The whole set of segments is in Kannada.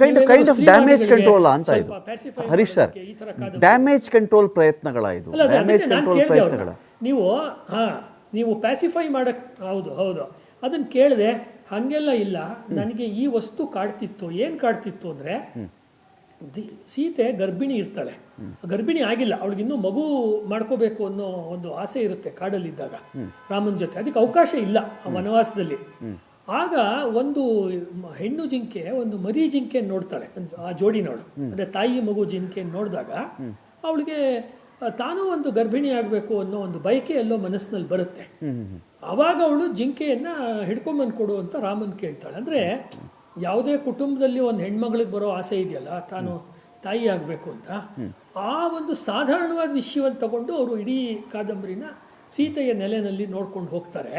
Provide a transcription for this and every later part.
Kind kind of damage control ಅಂತ ಇದು. ಹರೀಶ್ ಸರ್. ಡ್ಯಾಮೇಜ್ ಕಂಟ್ರೋಲ್ ಪ್ರಯತ್ನಗಳ ಇದು? ಡ್ಯಾಮೇಜ್ ಕಂಟ್ರೋಲ್ ಪ್ರಯತ್ನಗಳ? ನೀವು ಹಾ ನೀವು ಪ್ಯಾಸಿಫೈ ಮಾಡಕ್ ಹೌದು ಹೌದು. ಅದನ್ನ ಕೇಳಿದೆ ಹಂಗೆಲ್ಲ ಇಲ್ಲ. ನನಗೆ ಈ ವಸ್ತು ಕಾಡ್ತಿತ್ತು. ಏನ್ ಕಾಡ್ತಿತ್ತು ಅಂದ್ರೆ ಸೀತೆ ಗರ್ಭಿಣಿ ಇರ್ತಾಳೆ. ಗರ್ಭಿಣಿ ಆಗಿಲ್ಲ. ಅವಳಿಗೆ ಇನ್ನೂ ಮಗು ಮಾಡ್ಕೋಬೇಕು ಅನ್ನೋ ಒಂದು ಆಸೆ ಇರುತ್ತೆ ಕಾಡಲ್ಲಿದ್ದಾಗ. ರಾಮನ ಜೊತೆ. ಅದಕ್ಕೆ ಅವಕಾಶ ಇಲ್ಲ ಆ ವನವಾಸದಲ್ಲಿ. ಆಗ ಒಂದು ಹೆಣ್ಣು ಜಿಂಕೆ ಒಂದು ಮರಿ ಜಿಂಕೆ ನೋಡ್ತಾಳೆ ಆ ಜೋಡಿನವಳು. ಅಂದ್ರೆ ತಾಯಿ ಮಗು ಜಿಂಕೆ ನೋಡಿದಾಗ ಅವಳಿಗೆ ತಾನೂ ಒಂದು ಗರ್ಭಿಣಿ ಆಗಬೇಕು ಅನ್ನೋ ಒಂದು ಬಯಕೆ ಎಲ್ಲೋ ಮನಸ್ಸಿನಲ್ಲಿ ಬರುತ್ತೆ. ಆವಾಗ ಅವಳು ಜಿಂಕೆಯನ್ನ ಹಿಡ್ಕೊಂಬಂದು ಕೊಡು ಅಂತ ರಾಮನ್ ಕೇಳ್ತಾಳೆ. ಅಂದ್ರೆ ಯಾವುದೇ ಕುಟುಂಬದಲ್ಲಿ ಒಂದು ಹೆಣ್ಮಗಳಿಗೆ ಬರೋ ಆಸೆ ಇದೆಯಲ್ಲ ತಾನು ತಾಯಿ ಆಗಬೇಕು ಅಂತ ಆ ಒಂದು ಸಾಧಾರಣವಾದ ವಿಷಯವನ್ನು ತಗೊಂಡು ಅವರು ಇಡೀ ಕಾದಂಬರಿನ ಸೀತೆಯ ನೆಲೆನಲ್ಲಿ ನೋಡ್ಕೊಂಡು ಹೋಗ್ತಾರೆ.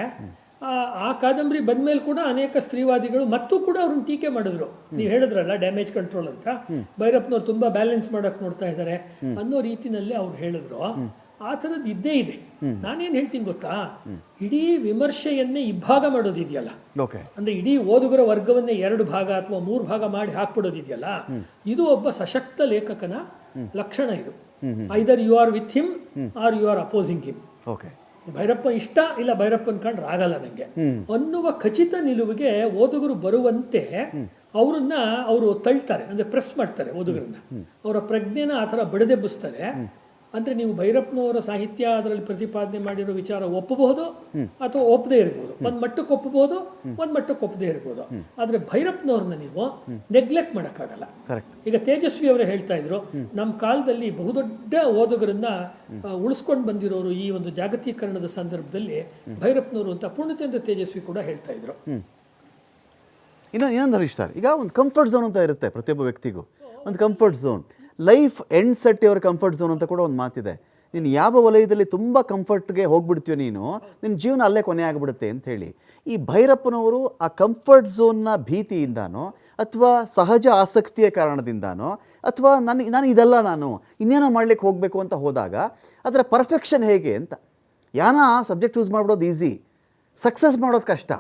ಆ ಕಾದಂಬರಿ ಬಂದ್ಮೇಲೆ ಕೂಡ ಅನೇಕ ಸ್ತ್ರೀವಾದಿಗಳು ಮತ್ತೂ ಕೂಡ ಅವ್ರನ್ನ ಟೀಕೆ ಮಾಡಿದ್ರು. ನೀವು ಹೇಳಿದ್ರಲ್ಲ ಡ್ಯಾಮೇಜ್ ಕಂಟ್ರೋಲ್ ಅಂತ. ಭೈರಪ್ಪನವ್ರು ತುಂಬಾ ಬ್ಯಾಲೆನ್ಸ್ ಮಾಡಕ್ ನೋಡ್ತಾ ಇದ್ದಾರೆ ಅನ್ನೋ ರೀತಿನಲ್ಲಿ ಅವ್ರು ಹೇಳಿದ್ರು. ಆ ಥರದ್ದು ಇದ್ದೇ ಇದೆ. ನಾನೇನ್ ಹೇಳ್ತೀನಿ ಗೊತ್ತಾ? ಇಡೀ ವಿಮರ್ಶೆಯನ್ನೇ ಇಬ್ಬಾಗ ಮಾಡೋದಿದೆಯಲ್ಲ? ಅಂದ್ರೆ ಇಡೀ ಓದುಗರ ವರ್ಗವನ್ನೇ ಎರಡು ಭಾಗ ಅಥವಾ ಮೂರು ಭಾಗ ಮಾಡಿ ಹಾಕ್ಬಿಡೋದಿದೆಯಲ್ಲ? ಇದು ಒಬ್ಬ ಸಶಕ್ತ ಲೇಖಕನ ಲಕ್ಷಣ ಇದು. Either you are with him. Are you are opposing him okay. Bhyrappa ಇಷ್ಟ ಇಲ್ಲ ಭೈರಪ್ಪನ ಕಂಡ್ರೆ ಆಗಲ್ಲ ನಂಗೆ. ಅನ್ನುವ ಖಚಿತ ನಿಲುವಿಗೆ ಓದುಗರು ಬರುವಂತೆ ಅವರನ್ನ ಅವರು ತಳ್ತಾರೆ ಅಂದ್ರೆ ಪ್ರೆಸ್ ಮಾಡ್ತಾರೆ ಓದುಗರನ್ನ. ಅವರ ಪ್ರಜ್ಞೆನ ಆ ಥರ ಬಡಿದೆಬ್ಬಿಸ್ತಾರೆ ಅಂದ್ರೆ ನೀವು ಭೈರಪ್ಪನವರ ಸಾಹಿತ್ಯ ಅದರಲ್ಲಿ ಪ್ರತಿಪಾದನೆ ಮಾಡಿರೋ ವಿಚಾರ ಒಪ್ಪಬಹುದು ಅಥವಾ ಒಪ್ಪದೇ ಇರ್ಬೋದು. ಒಂದು ಮಟ್ಟಕ್ಕೆ ಒಪ್ಪಬಹುದು ಒಂದು ಮಟ್ಟಕ್ಕೆ ಒಪ್ಪದೇ ಇರ್ಬೋದು. ಆದ್ರೆ ಭೈರಪ್ಪನವ್ರನ್ನ ನೀವು ನೆಗ್ಲೆಕ್ಟ್ ಮಾಡೋಕ್ಕಾಗಲ್ಲ. ಕರೆಕ್ಟ್ ಈಗ ತೇಜಸ್ವಿ ಅವರೇ ಹೇಳ್ತಾ ಇದ್ರು ನಮ್ಮ ಕಾಲದಲ್ಲಿ ಬಹುದೊಡ್ಡ ಓದುಗರನ್ನ ಉಳಿಸ್ಕೊಂಡು ಬಂದಿರೋರು ಈ ಒಂದು ಜಾಗತೀಕರಣದ ಸಂದರ್ಭದಲ್ಲಿ ಭೈರಪ್ಪನವರು ಅಂತ ಪೂರ್ಣಚಂದ್ರ ತೇಜಸ್ವಿ ಕೂಡ ಹೇಳ್ತಾ ಇದ್ರು. ಇನ್ನು ಇನ್ನೊಂದು ಹರೀಶ್ ಸರ್ ಈಗ ಒಂದು ಕಂಫರ್ಟ್ ಝೋನ್ ಅಂತ ಇರುತ್ತೆ ಪ್ರತಿಯೊಬ್ಬ ವ್ಯಕ್ತಿಗೂ. ಒಂದು comfort zone life and set your comfort zone ಅಂತ ಕೂಡ ಒಂದು ಮಾತಿದೆ. ನೀನು ಯಾವ ವಲಯದಲ್ಲಿ ತುಂಬ ಕಂಫರ್ಟ್ಗೆ ಹೋಗ್ಬಿಡ್ತೀಯೋ ನೀನು ನಿನ್ನ ಜೀವನ ಅಲ್ಲೇ ಕೊನೆ ಆಗಿಬಿಡುತ್ತೆ ಅಂತ ಹೇಳಿ. ಈ ಭೈರಪ್ಪನವರು ಆ ಕಂಫರ್ಟ್ ಝೋನ್ನ ಭೀತಿಯಿಂದನೋ, ಅಥವಾ ಸಹಜ ಆಸಕ್ತಿಯ ಕಾರಣದಿಂದಾನೋ, ಅಥವಾ ನನ್ನ ನಾನು ಇದೆಲ್ಲ ನಾನು, ಇನ್ನೇನೋ ಮಾಡ್ಲಿಕ್ಕೆ ಹೋಗಬೇಕು ಅಂತ ಹೋದಾಗ, ಅದರ ಪರ್ಫೆಕ್ಷನ್ ಹೇಗೆ ಅಂತ. ಯಾನ ಸಬ್ಜೆಕ್ಟ್ ಚೂಸ್ ಮಾಡ್ಬಿಡೋದು ಈಸಿ ಸಕ್ಸಸ್ ಮಾಡೋದು ಕಷ್ಟ.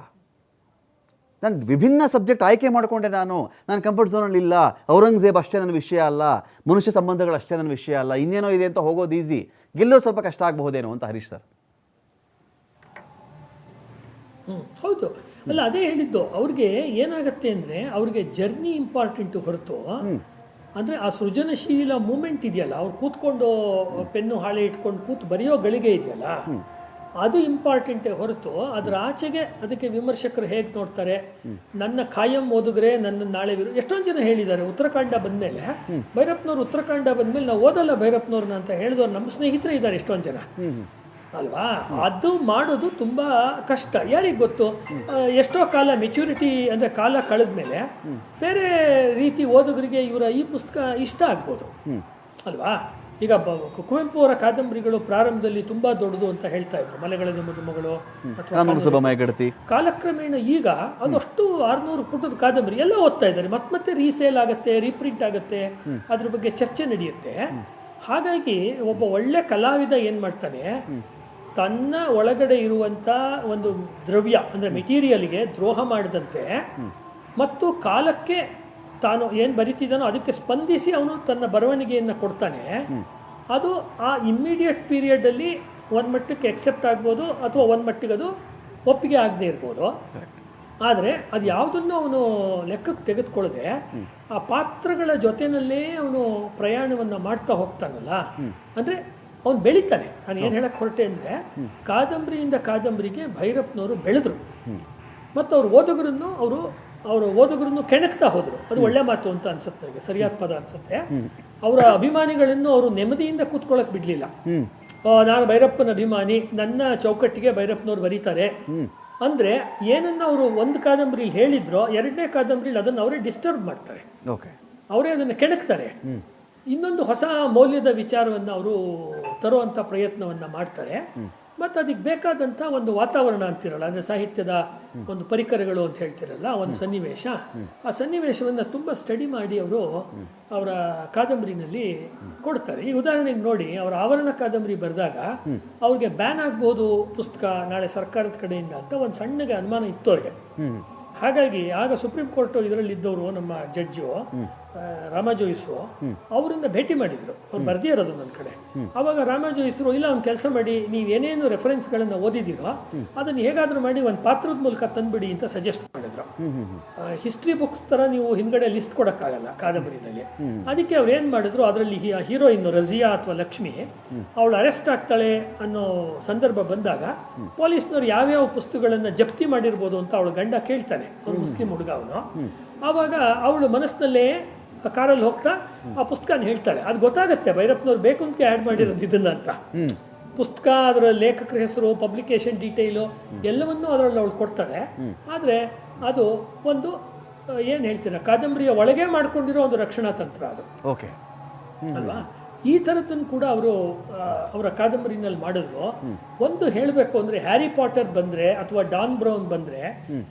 ನಾನು ವಿಭಿನ್ನ ಸಬ್ಜೆಕ್ಟ್ ಆಯ್ಕೆ ಮಾಡಿಕೊಂಡೆ ನಾನು. ನಾನು ಕಂಫರ್ಟ್ ಝೋನಲ್ಲಿ ಇಲ್ಲ. ಔರಂಗಜೇಬ್ ಅಷ್ಟೇ ನನ್ನ ವಿಷಯ ಅಲ್ಲ. ಮನುಷ್ಯ ಸಂಬಂಧಗಳು ಅಷ್ಟೇ ನನ್ನ ವಿಷಯ ಅಲ್ಲ. ಇನ್ನೇನೋ ಇದೆ ಅಂತ ಹೋಗೋದು ಈಸಿ ಗೆಲ್ಲೋದು ಸ್ವಲ್ಪ ಕಷ್ಟ ಆಗಬಹುದೇನೋ ಅಂತ ಹರೀಶ್ ಸರ್. ಹ್ಞೂ ಹೌದು. ಅಲ್ಲ ಅದೇ ಹೇಳಿದ್ದು. ಅವ್ರಿಗೆ ಏನಾಗುತ್ತೆ ಅಂದರೆ ಅವ್ರಿಗೆ ಜರ್ನಿ ಇಂಪಾರ್ಟೆಂಟ್ ಹೊರತು ಅಂದರೆ ಆ ಸೃಜನಶೀಲ ಮೂಮೆಂಟ್ ಇದೆಯಲ್ಲ ಅವ್ರು ಕೂತ್ಕೊಂಡು ಪೆನ್ನು ಹಾಳೆ ಇಟ್ಕೊಂಡು ಕೂತು ಬರೆಯೋ ಗಳಿಗೆ ಇದೆಯಲ್ಲ ಅದು ಇಂಪಾರ್ಟೆಂಟೇ ಹೊರತು ಅದರ ಆಚೆಗೆ ಅದಕ್ಕೆ ವಿಮರ್ಶಕರು ಹೇಗೆ ನೋಡ್ತಾರೆ? ನನ್ನ ಕಾಯಂ ಓದುಗರೆ ನನ್ನ ನಾಳೆ ವಿರು ಎಷ್ಟೊಂದು ಜನ ಹೇಳಿದ್ದಾರೆ ಉತ್ತರಾಖಂಡ ಬಂದಮೇಲೆ ಭೈರಪ್ಪನವ್ರು ಉತ್ತರಾಖಂಡ ಬಂದಮೇಲೆ ನಾವು ಓದಲ್ಲ ಭೈರಪ್ಪನವ್ರನ್ನ ಅಂತ ಹೇಳಿದವ್ರು ನಮ್ಮ ಸ್ನೇಹಿತರೆ ಇದ್ದಾರೆ ಎಷ್ಟೊಂದು ಜನ. ಅಲ್ವಾ? ಅದು ಮಾಡೋದು ತುಂಬಾ ಕಷ್ಟ. ಯಾರಿಗೆ ಗೊತ್ತು? ಎಷ್ಟೋ ಕಾಲ ಮೆಚುರಿಟಿ ಅಂದ್ರೆ ಕಾಲ ಕಳೆದ್ಮೇಲೆ ಬೇರೆ ರೀತಿ ಓದುಗರಿಗೆ ಇವರ ಈ ಪುಸ್ತಕ ಇಷ್ಟ ಆಗ್ಬೋದು. ಅಲ್ವಾ? ಈಗ ಕುವೆಂಪು ಅವರ ಕಾದಂಬರಿಗಳು ಪ್ರಾರಂಭದಲ್ಲಿ ತುಂಬಾ ದೊಡ್ಡದು ಅಂತ ಹೇಳ್ತಾ ಇದ್ರು. ಮಲೆಗಳಲ್ಲಿ ಮದುಮಗಳು ಕಾಲಕ್ರಮೇಣ ಈಗ ಅದಷ್ಟು ಆರ್ನೂರು ಪುಟದ ಕಾದಂಬರಿ ಎಲ್ಲ ಓದ್ತಾ ಇದ್ದಾರೆ. ಮತ್ತೆ ಮತ್ತೆ ರೀಸೇಲ್ ಆಗುತ್ತೆ ರೀಪ್ರಿಂಟ್ ಆಗುತ್ತೆ ಅದ್ರ ಬಗ್ಗೆ ಚರ್ಚೆ ನಡೆಯುತ್ತೆ. ಹಾಗಾಗಿ ಒಬ್ಬ ಒಳ್ಳೆ ಕಲಾವಿದ ಏನ್ ಮಾಡ್ತಾನೆ? ತನ್ನ ಒಳಗಡೆ ಇರುವಂತ ಒಂದು ದ್ರವ್ಯ ಅಂದ್ರೆ ಮೆಟೀರಿಯಲ್ಗೆ ದ್ರೋಹ ಮಾಡಿದಂತೆ ಮತ್ತು ಕಾಲಕ್ಕೆ ತಾನು ಏನು ಬರಿತಿದ್ದಾನೋ ಅದಕ್ಕೆ ಸ್ಪಂದಿಸಿ ಅವನು ತನ್ನ ಬರವಣಿಗೆಯನ್ನು ಕೊಡ್ತಾನೆ. ಅದು ಆ ಇಮ್ಮಿಡಿಯೇಟ್ ಪೀರಿಯಡಲ್ಲಿ ಒಂದು ಮಟ್ಟಕ್ಕೆ ಎಕ್ಸೆಪ್ಟ್ ಆಗ್ಬೋದು ಅಥವಾ ಒಂದು ಮಟ್ಟಿಗೆ ಅದು ಒಪ್ಪಿಗೆ ಆಗದೆ ಇರ್ಬೋದು. ಆದರೆ ಅದು ಯಾವುದನ್ನು ಅವನು ಲೆಕ್ಕಕ್ಕೆ ತೆಗೆದುಕೊಳ್ಳದೆ ಆ ಪಾತ್ರಗಳ ಜೊತೆನಲ್ಲೇ ಅವನು ಪ್ರಯಾಣವನ್ನು ಮಾಡ್ತಾ ಹೋಗ್ತಾನಲ್ಲ. ಅಂದರೆ ಅವನು ಬೆಳೀತಾನೆ. ನಾನು ಏನು ಹೇಳಕ್ಕೆ ಹೊರಟೆ ಅಂದರೆ ಕಾದಂಬರಿಯಿಂದ ಕಾದಂಬರಿಗೆ ಭೈರಪ್ಪನವರು ಬೆಳೆದ್ರು. ಮತ್ತು ಅವ್ರ ಓದುಗರನ್ನು ಅವರು ಅವರ ಓದುಗರನ್ನು ಕೆಣಕ್ತಾ ಹೋದರು. ಅದು ಒಳ್ಳೆ ಮಾತು ಅಂತ ಅನ್ಸುತ್ತೆ ನನಗೆ ಸರಿಯಾದ ಪದ ಅನ್ಸುತ್ತೆ. ಅವರ ಅಭಿಮಾನಿಗಳನ್ನು ಅವರು ನೆಮ್ಮದಿಯಿಂದ ಕೂತ್ಕೊಳ್ಳೋಕೆ ಬಿಡಲಿಲ್ಲ. ನಾನು ಭೈರಪ್ಪನ ಅಭಿಮಾನಿ ನನ್ನ ಚೌಕಟ್ಟಿಗೆ ಭೈರಪ್ಪನವ್ರು ಬರೀತಾರೆ. ಅಂದ್ರೆ ಏನನ್ನ ಅವರು ಒಂದು ಕಾದಂಬರಿಲಿ ಹೇಳಿದ್ರೋ ಎರಡನೇ ಕಾದಂಬರಿಲಿ ಅದನ್ನು ಅವರೇ ಡಿಸ್ಟರ್ಬ್ ಮಾಡ್ತಾರೆ. ಅವರೇ ಅದನ್ನು ಕೆಣಕ್ತಾರೆ. ಇನ್ನೊಂದು ಹೊಸ ಮೌಲ್ಯದ ವಿಚಾರವನ್ನು ಅವರು ತರುವಂಥ ಪ್ರಯತ್ನವನ್ನ ಮಾಡ್ತಾರೆ. ಮತ್ತು ಅದಕ್ಕೆ ಬೇಕಾದಂಥ ಒಂದು ವಾತಾವರಣ ಅಂತಿರಲ್ಲ, ಅಂದರೆ ಸಾಹಿತ್ಯದ ಒಂದು ಪರಿಕರಗಳು ಅಂತ ಹೇಳ್ತಿರಲ್ಲ ಒಂದು ಸನ್ನಿವೇಶ. ಆ ಸನ್ನಿವೇಶವನ್ನು ತುಂಬ ಸ್ಟಡಿ ಮಾಡಿ ಅವರು ಅವರ ಕಾದಂಬರಿನಲ್ಲಿ ಕೊಡ್ತಾರೆ. ಈ ಉದಾಹರಣೆಗೆ ನೋಡಿ, ಅವರ ಆವರಣ ಕಾದಂಬರಿ ಬರೆದಾಗ ಅವ್ರಿಗೆ ಬ್ಯಾನ್ ಆಗ್ಬೋದು ಪುಸ್ತಕ ನಾಳೆ ಸರ್ಕಾರದ ಕಡೆಯಿಂದ ಅಂತ ಒಂದು ಸಣ್ಣಗೆ ಅನುಮಾನ ಇತ್ತು ಅವ್ರಿಗೆ. ಹಾಗಾಗಿ ಆಗ ಸುಪ್ರೀಂ ಕೋರ್ಟ್ ಇದರಲ್ಲಿದ್ದವರು ನಮ್ಮ ಜಡ್ಜು ರಾಮ ಜೋಯಿಸು ಅವರಿಂದ ಭೇಟಿ ಮಾಡಿದ್ರು. ಅವ್ರು ಬರ್ದೇ ಇರೋದು ನನ್ನ ಕಡೆ. ಅವಾಗ ರಾಮ ಜೋಯಿಸರು ಇಲ್ಲ ಅವ್ನು ಕೆಲಸ ಮಾಡಿ ನೀವು ಏನೇನು ರೆಫರೆನ್ಸ್ಗಳನ್ನು ಓದಿದ್ದೀರೋ ಅದನ್ನು ಹೇಗಾದರೂ ಮಾಡಿ ಒಂದು ಪಾತ್ರದ ಮೂಲಕ ತಂದ್ಬಿಡಿ ಅಂತ ಸಜೆಸ್ಟ್ ಮಾಡಿದ್ರು ಹಿಸ್ಟ್ರಿ ಬುಕ್ಸ್ ಥರ ನೀವು ಹಿಂದ್ಗಡೆ ಲಿಸ್ಟ್ ಕೊಡೋಕ್ಕಾಗಲ್ಲ ಕಾದಂಬರಿನಲ್ಲಿ. ಅದಕ್ಕೆ ಅವ್ರು ಏನು ಮಾಡಿದ್ರು ಅದರಲ್ಲಿ ಹೀರೋಯಿನ್ ರಜಿಯಾ ಅಥವಾ ಲಕ್ಷ್ಮಿ ಅವಳು ಅರೆಸ್ಟ್ ಆಗ್ತಾಳೆ ಅನ್ನೋ ಸಂದರ್ಭ ಬಂದಾಗ ಪೊಲೀಸ್ನವ್ರು ಯಾವ್ಯಾವ ಪುಸ್ತಕಗಳನ್ನು ಜಪ್ತಿ ಮಾಡಿರ್ಬೋದು ಅಂತ ಅವಳು ಗಂಡ ಕೇಳ್ತಾನೆ ಒಂದು ಮುಸ್ಲಿಂ ಹುಡುಗ ಅವನು. ಆವಾಗ ಅವಳು ಮನಸ್ಸಿನಲ್ಲೇ ಕಾರಲ್ಲಿ ಹೋಗ್ತಾ ಆ ಪುಸ್ತಕನ ಹೇಳ್ತಾಳೆ. ಅದು ಗೊತ್ತಾಗುತ್ತೆ ಭೈರಪ್ಪನವ್ರು ಬೇಕು ಅಂತ ಆ್ಯಡ್ ಮಾಡಿರೋದು ಇದನ್ನ ಅಂತ. ಪುಸ್ತಕ ಅದರ ಲೇಖಕರ ಹೆಸರು ಪಬ್ಲಿಕೇಶನ್ ಡೀಟೇಲು ಎಲ್ಲವನ್ನೂ ಅದರಲ್ಲಿ ಅವಳು ಕೊಡ್ತಾಳೆ. ಆದರೆ ಅದು ಒಂದು ಏನು ಹೇಳ್ತೀರಾ ಕಾದಂಬರಿಯ ಒಳಗೆ ಮಾಡ್ಕೊಂಡಿರೋ ಒಂದು ರಕ್ಷಣಾ ತಂತ್ರ ಅದು. ಓಕೆ. ಅಲ್ವಾ? ಈ ಥರದ್ದನ್ನು ಕೂಡ ಅವರು ಅವರ ಕಾದಂಬರಿನಲ್ಲಿ ಮಾಡಿದ್ರು. ಒಂದು ಹೇಳಬೇಕು ಅಂದರೆ ಹ್ಯಾರಿ ಪಾಟರ್ ಬಂದರೆ ಅಥವಾ ಡಾನ್ ಬ್ರೌನ್ ಬಂದರೆ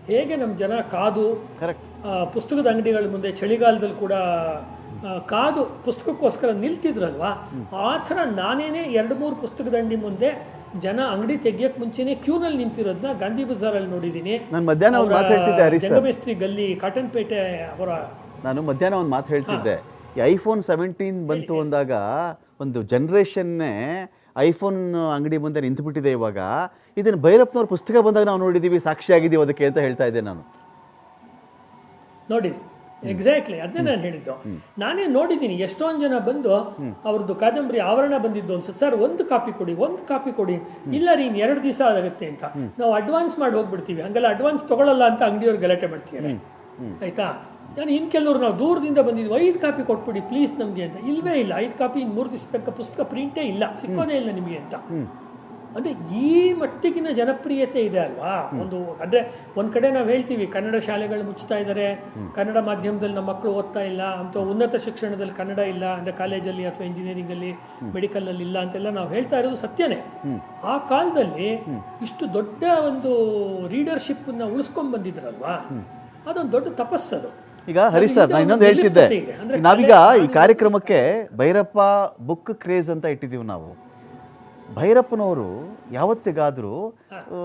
ಹೇಗೆ ನಮ್ಮ ಜನ ಕಾದು ಪುಸ್ತಕದ ಅಂಗಡಿಗಳ ಮುಂದೆ ಚಳಿಗಾಲದಲ್ಲಿ ಕೂಡ ಕಾದು ಪುಸ್ತಕಕ್ಕೋಸ್ಕರ ನಿಲ್ತಿದ್ರಲ್ವಾ? ಆ ಥರ ನಾನೇನೆ ಎರಡು ಮೂರು ಪುಸ್ತಕದ ಅಂಗಡಿ ಮುಂದೆ ಜನ ಅಂಗಡಿ ತೆಗಿಯಕ್ಕೆ ಮುಂಚೆನೆ ಕ್ಯೂನಲ್ಲಿ ನಿಂತಿರೋದನ್ನ ಗಾಂಧಿ ಬಜಾರಲ್ಲಿ ನೋಡಿದ್ದೀನಿ. ನಾನು ಮಧ್ಯಾಹ್ನ ಒಂದು ಮಾತು ಹೇಳ್ತಿದ್ದೆ ಹರೀಶ್ ಸರ್. ಜಂಗಮೇಸ್ತ್ರಿ ಗಲ್ಲಿ ಕಾಟನ್ಪೇಟೆ ಅವರ ನಾನು ಮಧ್ಯಾಹ್ನ ಒಂದು ಮಾತು ಹೇಳ್ತಿದ್ದೆ. ಈ ಐಫೋನ್ ಸೆವೆಂಟೀನ್ ಬಂತು ಅಂದಾಗ ಒಂದು ಜನ್ರೇಷನ್ನೇ ಐಫೋನ್ ಅಂಗಡಿ ಮುಂದೆ ನಿಂತುಬಿಟ್ಟಿದೆ ಇವಾಗ. ಇದನ್ನು ಭೈರಪ್ಪನವ್ರ ಪುಸ್ತಕ ಬಂದಾಗ ನಾವು ನೋಡಿದ್ದೀವಿ ಸಾಕ್ಷಿಯಾಗಿದ್ದೀವಿ ಅದಕ್ಕೆ ಅಂತ ಹೇಳ್ತಾ ಇದ್ದೆ ನಾನು. ನೋಡಿ ಎಕ್ಸಾಕ್ಟ್ಲಿ ಅದನ್ನೇ ನಾನು ಹೇಳಿದ್ದು. ನಾನೇ ನೋಡಿದ್ದೀನಿ ಎಷ್ಟೊಂದು ಜನ ಬಂದು ಅವ್ರದ್ದು ಕಾದಂಬರಿ ಆವರಣ ಬಂದಿದ್ದು ಅನ್ಸುತ್ತೆ ಸರ್ ಒಂದು ಕಾಪಿ ಕೊಡಿ ಒಂದು ಕಾಪಿ ಕೊಡಿ. ಇಲ್ಲ ರೀ ಇನ್ನು ಎರಡು ದಿವಸ ಆಗುತ್ತೆ ಅಂತ. ನಾವು ಅಡ್ವಾನ್ಸ್ ಮಾಡಿ ಹೋಗ್ಬಿಡ್ತೀವಿ. ಹಂಗಲ್ಲ ಅಡ್ವಾನ್ಸ್ ತಗೊಳ್ಳಲ್ಲ ಅಂತ ಅಂಗಡಿಯವ್ರು ಗಲಾಟೆ ಮಾಡ್ತೀವಿ ಆಯ್ತಾ? ನಾನು ಇನ್ನು ಕೆಲವ್ರು ನಾವು ದೂರದಿಂದ ಬಂದಿದ್ವಿ ಐದು ಕಾಪಿ ಕೊಟ್ಬಿಡಿ ಪ್ಲೀಸ್ ನಮಗೆ ಅಂತ. ಇಲ್ವೇ ಇಲ್ಲ. ಐದು ಕಾಪಿ ಇನ್ನು ಮೂರು ದಿವಸ ತನಕ ಪುಸ್ತಕ ಪ್ರಿಂಟೇ ಇಲ್ಲ. ಸಿಕ್ಕೋದೇ ಇಲ್ಲ ನಿಮಗೆ ಅಂತ. ಅಂದ್ರೆ ಈ ಮಟ್ಟಿಗಿನ ಜನಪ್ರಿಯತೆ ಇದೆ ಅಲ್ವಾ? ಒಂದು ಅಂದರೆ ಒಂದು ಕಡೆ ನಾವು ಹೇಳ್ತೀವಿ ಕನ್ನಡ ಶಾಲೆಗಳು ಮುಚ್ತಾ ಇದ್ದಾರೆ ಕನ್ನಡ ಮಾಧ್ಯಮದಲ್ಲಿ ನಮ್ಮ ಮಕ್ಕಳು ಓದ್ತಾ ಇಲ್ಲ ಅಂತ ಉನ್ನತ ಶಿಕ್ಷಣದಲ್ಲಿ ಕನ್ನಡ ಇಲ್ಲ ಅಂದರೆ ಕಾಲೇಜಲ್ಲಿ ಅಥವಾ ಇಂಜಿನಿಯರಿಂಗಲ್ಲಿ ಮೆಡಿಕಲಲ್ಲಿ ಮೆಡಿಕಲ್ ಅಲ್ಲಿ ಇಲ್ಲ ಅಂತೆಲ್ಲ ನಾವು ಹೇಳ್ತಾ ಇರೋದು ಸತ್ಯನೇ. ಆ ಕಾಲದಲ್ಲಿ ಇಷ್ಟು ದೊಡ್ಡ ಒಂದು ರೀಡರ್ಶಿಪ್ನ ಉಳಿಸ್ಕೊಂಡ್ಬಂದಿದ್ರಲ್ವಾ ಉಳಿಸ್ಕೊಂಡ್ ಬಂದಿದ್ರಲ್ವಾ? ಅದೊಂದು ದೊಡ್ಡ ತಪಸ್ಸದು. ಈಗ ಹರಿ ಸರ್ ನಾನು ಇನ್ನೊಂದು ಹೇಳ್ತಿದ್ದೆ. ನಾವೀಗ ಈ ಕಾರ್ಯಕ್ರಮಕ್ಕೆ ಭೈರಪ್ಪ ಬುಕ್ ಕ್ರೇಜ್ ಅಂತ ಇಟ್ಟಿದ್ದೀವಿ ನಾವು. ಭೈರಪ್ಪನವರು ಯಾವತ್ತಿಗಾದರೂ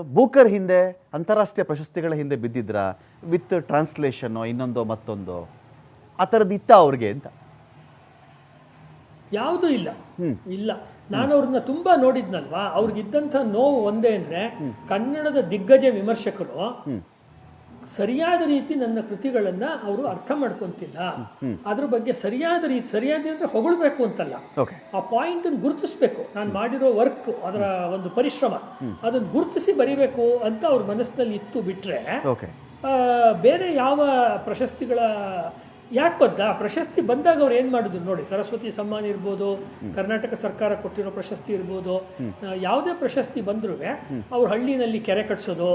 ಬೂಕರ್ ಹಿಂದೆ ಅಂತಾರಾಷ್ಟ್ರೀಯ ಪ್ರಶಸ್ತಿಗಳ ಹಿಂದೆ ಬಿದ್ದಿದ್ರ ವಿತ್ ಟ್ರಾನ್ಸ್ಲೇಷನ್ನೋ ಇನ್ನೊಂದೋ ಮತ್ತೊಂದು ಆ ಥರದ್ದು ಇತ್ತ ಅವ್ರಿಗೆ ಅಂತ? ಯಾವುದೂ ಇಲ್ಲ. ಇಲ್ಲ. ನಾನು ಅವ್ರನ್ನ ತುಂಬಾ ನೋಡಿದ್ನಲ್ವಾ? ಅವ್ರಿಗಿದ್ದಂಥ ನೋವು ಒಂದೇ ಅಂದ್ರೆ ಕನ್ನಡದ ದಿಗ್ಗಜ ವಿಮರ್ಶಕರು ಸರಿಯಾದ ರೀತಿ ನನ್ನ ಕೃತಿಗಳನ್ನು ಅವರು ಅರ್ಥ ಮಾಡ್ಕೊಂತಿಲ್ಲ. ಅದ್ರ ಬಗ್ಗೆ ಸರಿಯಾದ ರೀತಿ ಸರಿಯಾದ ಅಂದ್ರೆ ಹೊಗಳ್ಬೇಕು ಅಂತಲ್ಲ. ಆ ಪಾಯಿಂಟ್ ಗುರುತಿಸ್ಬೇಕು. ನಾನು ಮಾಡಿರೋ ವರ್ಕ್ ಅದರ ಒಂದು ಪರಿಶ್ರಮ ಅದನ್ನು ಗುರುತಿಸಿ ಬರಿಬೇಕು ಅಂತ ಅವ್ರ ಮನಸ್ಸಿನಲ್ಲಿ ಇತ್ತು ಆ, ಬೇರೆ ಯಾವ ಪ್ರಶಸ್ತಿಗಳ ಯಾಕೆ ಗೊತ್ತಾ ಪ್ರಶಸ್ತಿ ಬಂದಾಗ ಅವ್ರು ಏನು ಮಾಡಿದ್ರು ನೋಡಿ ಸರಸ್ವತಿ ಸಮ್ಮಾನ ಇರ್ಬೋದು ಕರ್ನಾಟಕ ಸರ್ಕಾರ ಕೊಟ್ಟಿರೋ ಪ್ರಶಸ್ತಿ ಇರ್ಬೋದು ಯಾವುದೇ ಪ್ರಶಸ್ತಿ ಬಂದ್ರು ಅವ್ರ ಹಳ್ಳಿನಲ್ಲಿ ಕೆರೆ ಕಟ್ಸೋದು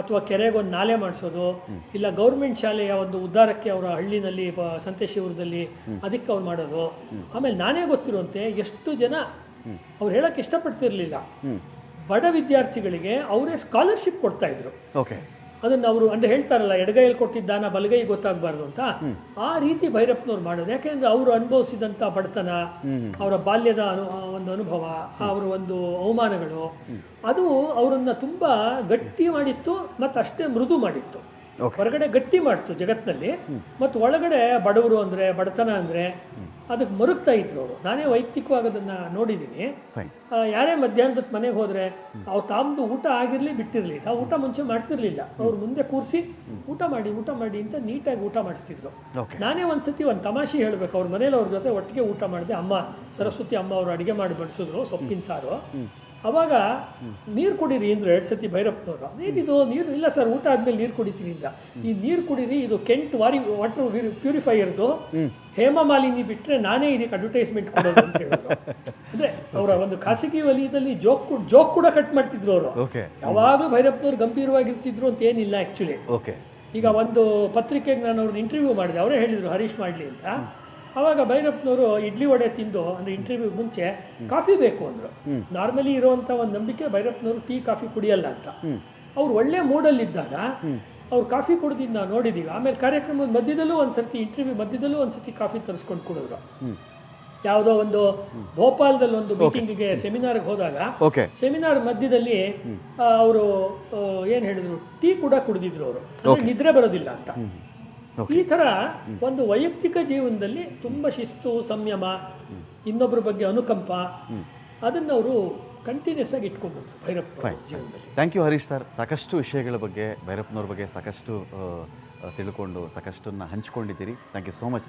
ಅಥವಾ ಕೆರೆಗೊಂದು ನಾಲೆ ಮಾಡಿಸೋದು ಇಲ್ಲ ಗೌರ್ಮೆಂಟ್ ಶಾಲೆಯ ಒಂದು ಉದ್ಧಾರಕ್ಕೆ ಅವರ ಹಳ್ಳಿನಲ್ಲಿ ಸಂತೇಶಿವರದಲ್ಲಿ ಅದಕ್ಕೆ ಅವ್ರು ಮಾಡೋದು. ಆಮೇಲೆ ನಾನೇ ಗೊತ್ತಿರುವಂತೆ ಎಷ್ಟು ಜನ ಅವ್ರು ಹೇಳಕ್ಕೆ ಇಷ್ಟಪಡ್ತಿರ್ಲಿಲ್ಲ. ಬಡ ವಿದ್ಯಾರ್ಥಿಗಳಿಗೆ ಅವರೇ ಸ್ಕಾಲರ್ಶಿಪ್ ಕೊಡ್ತಾ ಇದ್ರು. ಓಕೆ ಅದನ್ನ ಅವರು ಅಂದ್ರೆ ಹೇಳ್ತಾರಲ್ಲ ಎಡಗೈಯಲ್ಲಿ ಕೊಟ್ಟಿದ್ದ ದಾನ ಬಲಗೈ ಗೊತ್ತಾಗಬಾರ್ದು ಅಂತ. ಆ ರೀತಿ ಭೈರಪ್ಪನವ್ರು ಮಾಡೋದು ಯಾಕೆಂದ್ರೆ ಅವರು ಅನುಭವಿಸಿದಂಥ ಬಡತನ ಅವರ ಬಾಲ್ಯದ ಅನು ಒಂದು ಅನುಭವ ಅವರ ಒಂದು ಅವಮಾನಗಳು ಅದು ಅವರನ್ನು ತುಂಬಾ ಗಟ್ಟಿ ಮಾಡಿತ್ತು ಮತ್ತು ಅಷ್ಟೇ ಮೃದು ಮಾಡಿತ್ತು. ಹೊರಗಡೆ ಗಟ್ಟಿ ಮಾಡ್ತು ಜಗತ್ತಿನಲ್ಲಿ ಮತ್ತು ಒಳಗಡೆ ಬಡವರು ಅಂದ್ರೆ ಬಡತನ ಅಂದ್ರೆ ಅದಕ್ಕೆ ಮರುಗ್ತಾ ಇದ್ರು ಅವರು. ನಾನೇ ವೈಯಕ್ತಿಕವಾಗಿ ಅದನ್ನ ನೋಡಿದ್ದೀನಿ ಯಾರೇ ಮಧ್ಯಾಹ್ನದ ಮನೆಗೆ ಹೋದ್ರೆ ಅವ್ರು ತಾಮ್ದು ಊಟ ಆಗಿರ್ಲಿ ಬಿಟ್ಟಿರ್ಲಿ. ತಾವು ಊಟ ಮುಂಚೆ ಮಾಡ್ತಿರ್ಲಿಲ್ಲ. ಅವ್ರು ಮುಂದೆ ಕೂರಿಸಿ ಊಟ ಮಾಡಿ ಊಟ ಮಾಡಿ ಅಂತ ನೀಟಾಗಿ ಊಟ ಮಾಡಿಸ್ತಿದ್ರು. ನಾನೇ ಒಂದ್ಸತಿ ಒಂದು ತಮಾಷೆ ಹೇಳ್ಬೇಕು. ಅವ್ರ ಮನೇಲಿ ಅವ್ರ ಜೊತೆ ಒಟ್ಟಿಗೆ ಊಟ ಮಾಡಿದೆ. ಅಮ್ಮ ಸರಸ್ವತಿ ಅಮ್ಮ ಅವರು ಅಡಿಗೆ ಮಾಡಿ ಬಡಿಸಿದ್ರು ಸೊಪ್ಪಿನ ಸಾರು. ಅವಾಗ ನೀರು ಕುಡೀರಿ ಅಂದರು ಎರಡು ಸತಿ ಭೈರಪ್ಪನವರು. ಏನಿದು ನೀರು ಇಲ್ಲ ಸರ್ ಊಟ ಆದ್ಮೇಲೆ ನೀರು ಕುಡಿತೀನಿ ಅಂತ ಈ ನೀರು ಕುಡೀರಿ ಇದು ಕೆಂಟ್ ವಾರಿ ವಾಟರ್ ಪ್ಯೂರಿಫೈಯರ್ದು ಹೇಮ. ಮಾಲಿನಿ ಬಿಟ್ಟರೆ ನಾನೇ ಇದಕ್ಕೆ ಅಡ್ವರ್ಟೈಸ್ಮೆಂಟ್ ಕೊಡೋದು ಅಂತ ಹೇಳಿದ್ರು. ಅಂದ್ರೆ ಅವರ ಒಂದು ಖಾಸಗಿ ವಲಯದಲ್ಲಿ ಜೋಕ್ ಜೋಕ್ ಕೂಡ ಕಟ್ ಮಾಡ್ತಿದ್ರು ಅವರು. ಯಾವಾಗಲೂ ಭೈರಪ್ಪನವ್ರು ಗಂಭೀರವಾಗಿರ್ತಿದ್ರು ಅಂತ ಏನಿಲ್ಲ ಆ್ಯಕ್ಚುಲಿ ಓಕೆ. ಈಗ ಒಂದು ಪತ್ರಿಕೆಗೆ ನಾನು ಅವ್ರನ್ನ ಇಂಟರ್ವ್ಯೂ ಮಾಡಿದೆ. ಅವರೇ ಹೇಳಿದರು ಹರೀಶ್ ಮಾಡಲಿ ಅಂತ. ಅವಾಗ ಭೈರಪ್ಪನವರು ಇಡ್ಲಿ ವಡೆ ತಿಂದು ಅಂದರೆ ಇಂಟರ್ವ್ಯೂ ಮುಂಚೆ ಕಾಫಿ ಬೇಕು ಅಂದರು. ನಾರ್ಮಲಿ ಇರುವಂಥ ಒಂದು ನಂಬಿಕೆ ಭೈರಪ್ಪನವರು ಟೀ ಕಾಫಿ ಕುಡಿಯಲ್ಲ ಅಂತ. ಅವ್ರು ಒಳ್ಳೆ ಮೂಡಲ್ಲಿದ್ದಾಗ ಅವ್ರು ಕಾಫಿ ಕುಡ್ದಿದ್ದು ನಾವು ನೋಡಿದ್ದೀವಿ ಆಮೇಲೆ ಕಾರ್ಯಕ್ರಮದ ಮಧ್ಯದಲ್ಲೂ ಒಂದ್ಸರ್ತಿ ಇಂಟರ್ವ್ಯೂ ಮಧ್ಯದಲ್ಲೂ ಒಂದು ಸರ್ತಿ ಕಾಫಿ ತರಿಸ್ಕೊಂಡು ಕುಡಿದ್ರು. ಯಾವುದೋ ಒಂದು ಭೋಪಾಲದಲ್ಲಿ ಒಂದು ಮೀಟಿಂಗಿಗೆ ಸೆಮಿನಾರ್ಗೆ ಹೋದಾಗ ಸೆಮಿನಾರ್ ಮಧ್ಯದಲ್ಲಿ ಅವರು ಏನು ಹೇಳಿದ್ರು? ಟೀ ಕೂಡ ಕುಡಿದಿದ್ರು ಅವರು. ನಿದ್ರೆ ಬರೋದಿಲ್ಲ ಅಂತ. ಈ ಥರ ಒಂದು ವೈಯಕ್ತಿಕ ಜೀವನದಲ್ಲಿ ತುಂಬ ಶಿಸ್ತು ಸಂಯಮ ಇನ್ನೊಬ್ಬರ ಬಗ್ಗೆ ಅನುಕಂಪ ಅದನ್ನು ಅವರು ಕಂಟಿನ್ಯೂಸ್ ಆಗಿ ಇಟ್ಕೊಬೋದು ಭೈರಪ್ಪ ಜೀವನದಲ್ಲಿ. ಥ್ಯಾಂಕ್ ಯು ಹರೀಶ್ ಸರ್ ಸಾಕಷ್ಟು ವಿಷಯಗಳ ಬಗ್ಗೆ ಭೈರಪ್ಪನವ್ರ ಬಗ್ಗೆ ಸಾಕಷ್ಟು ತಿಳ್ಕೊಂಡು ಸಾಕಷ್ಟನ್ನು ಹಂಚ್ಕೊಂಡಿದ್ದೀರಿ. Thank you so much